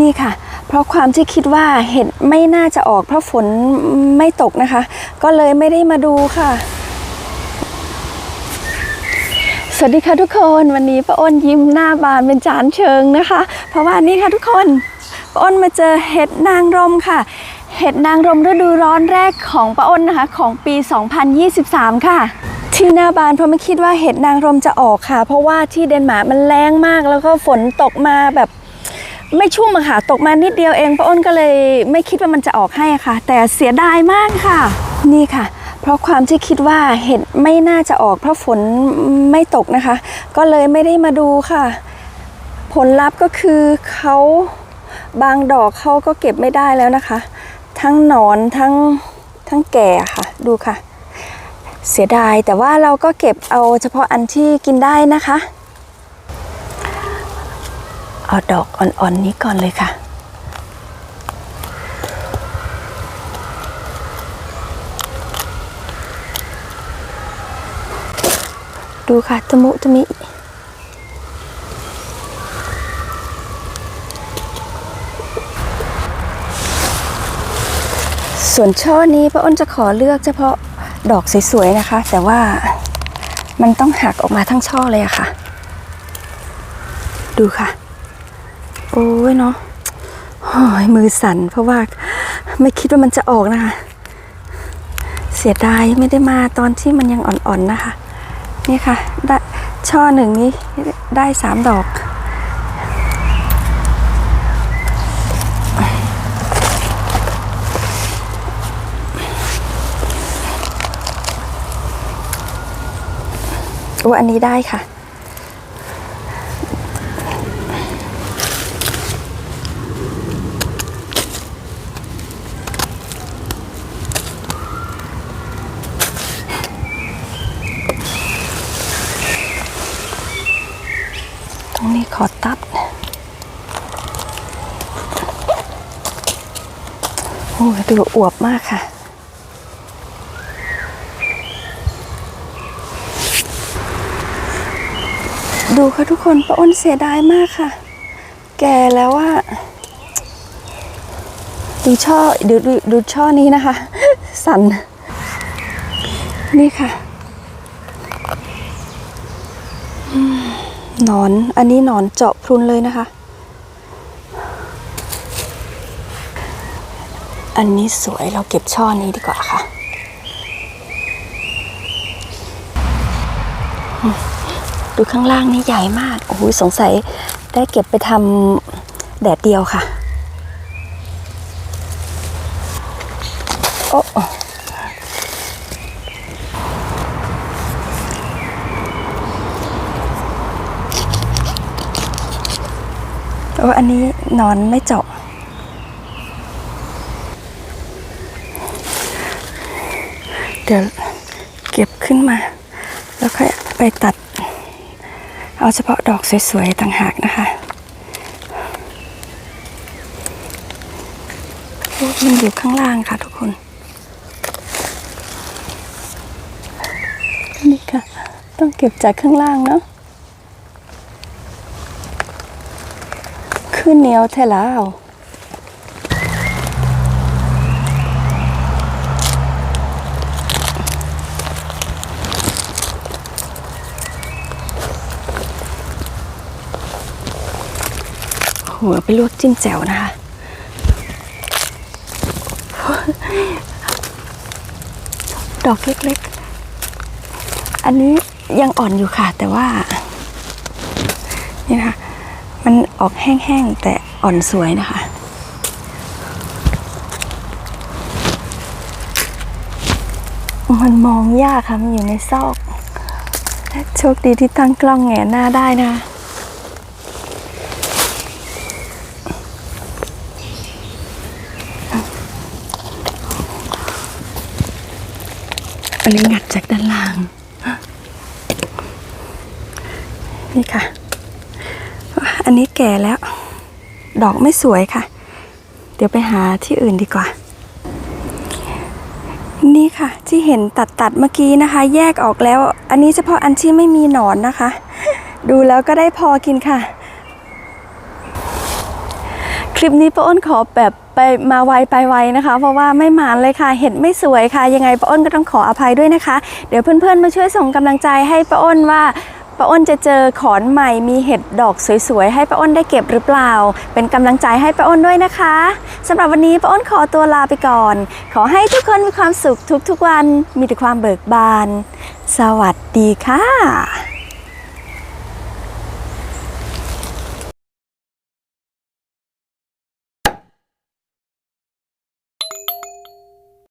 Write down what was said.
นี่ค่ะ เพราะความที่คิดว่าเห็ดไม่น่าจะออกเพราะฝนไม่ตกนะคะ ก็เลยไม่ได้มาดูค่ะ สวัสดีค่ะทุกคนวันนี้ป้าอ้นยิ้มหน้าบานเป็นจานเชิงนะคะ เพราะว่านี่ค่ะทุกคนป้าอ้นมาเจอเห็ดนางรมค่ะเห็ดนางรมฤดูร้อนแรกของป้าอ้นนะคะ ของปี 2023 ค่ะ ที่หน้าบานเพราะไม่คิดว่าเห็ดนางรมจะออกค่ะ เพราะว่าที่เดนมาร์กมันแรงมากแล้วก็ฝนตกมาแบบ ไม่ชุ่มอะค่ะ ตกมานิดเดียวเองป้าอ้นก็เลยไม่คิดว่ามันจะออกให้ค่ะ แต่เสียดายมากค่ะ นี่ค่ะ เพราะความที่คิดว่าเห็ดไม่น่าจะออก เพราะฝนไม่ตกนะคะ ก็เลยไม่ได้มาดูค่ะ ผลลัพธ์ก็คือเขาบางดอกเขาก็เก็บไม่ได้แล้วนะคะ ทั้งหนอนทั้งทั้งแก่ค่ะ ดูค่ะ เสียดายแต่ว่าเราก็เก็บเอาเฉพาะอันที่กินได้นะคะ เอาดอกอ่อนๆนี้ก่อนเลยค่ะ ดูค่ะตะมุตะมิส่วนช่อนี้ป้าอ้นจะขอเลือกเฉพาะดอกสวยๆนะคะ แต่ว่ามันต้องหักออกมาทั้งช่อเลยอะค่ะ ดูค่ะ โอ้ยเนาะโอ้ยมือสั่นเพราะว่าไม่คิดว่ามันจะออกนะคะ เสียดายไม่ได้มาตอนที่มันยังอ่อนๆนะคะ นี่ค่ะ ได้ช่อหนึ่งนี้ได้สามดอก โอ้อันนี้ได้ค่ะ ตรงนี้ขอตัด โอ้ดูอวบมากค่ะ ดูค่ะทุกคนป้าอ้นเสียดายมากค่ะ แก่แล้วว่าดูช่อดูดูดูช่อนี้นะคะ สัน นี่ค่ะหนอน อันนี้หนอนเจาะพรุนเลยนะคะ อันนี้สวยเราเก็บช่อนี้ดีกว่าค่ะ ดูข้างล่างนี่ใหญ่มากโอ้โหสงสัยได้เก็บไปทำแดดเดียวค่ะ โอ้โอ้อันนี้นอนไม่เจาะ เดี๋ยวเก็บขึ้นมา แล้วค่อยไปตัด เอาเฉพาะดอกสวยๆต่างหากนะคะมันอยู่ข้างล่างค่ะทุกคนนี่ค่ะ ต้องเก็บจากข้างล่างเนาะขึ้นเหนียวแท้แล้ว หัวไปลวกจิ้มแจ่วนะคะ ดอกเล็กๆ อันนี้ยังอ่อนอยู่ค่ะ แต่ว่า นี่นะคะมันออกแห้งๆ แต่อ่อนสวยนะคะมันมองยากค่ะ มันอยู่ในซอก โชคดีที่ตั้งกล้องแงหน้าได้นะ อันนี้งัดจากด้านล่าง นี่ค่ะ อันนี้แก่แล้ว ดอกไม่สวยค่ะ เดี๋ยวไปหาที่อื่นดีกว่า นี่ค่ะ ที่เห็นตัดตัดเมื่อกี้นะคะ แยกออกแล้ว อันนี้เฉพาะอันที่ไม่มีหนอนนะคะ ดูแล้วก็ได้พอกินค่ะ ลิปนี้ป้าอ้นขอแบบไปมาไวไปไวนะคะ เพราะว่าไม่หมานเลยค่ะ เห็ดไม่สวยค่ะ ยังไงป้าอ้นก็ต้องขออภัยด้วยนะคะ เดี๋ยวเพื่อนๆมาช่วยส่งกำลังใจให้ป้าอ้นว่าป้าอ้นจะเจอขอนใหม่มีเห็ดดอกสวยๆ ให้ป้าอ้นได้เก็บหรือเปล่า เป็นกำลังใจให้ป้าอ้นด้วยนะคะสำหรับวันนี้ป้าอ้นขอตัวลาไปก่อน ขอให้ทุกคนมีความสุขทุกๆวันมีแต่ความเบิกบาน สวัสดีค่ะ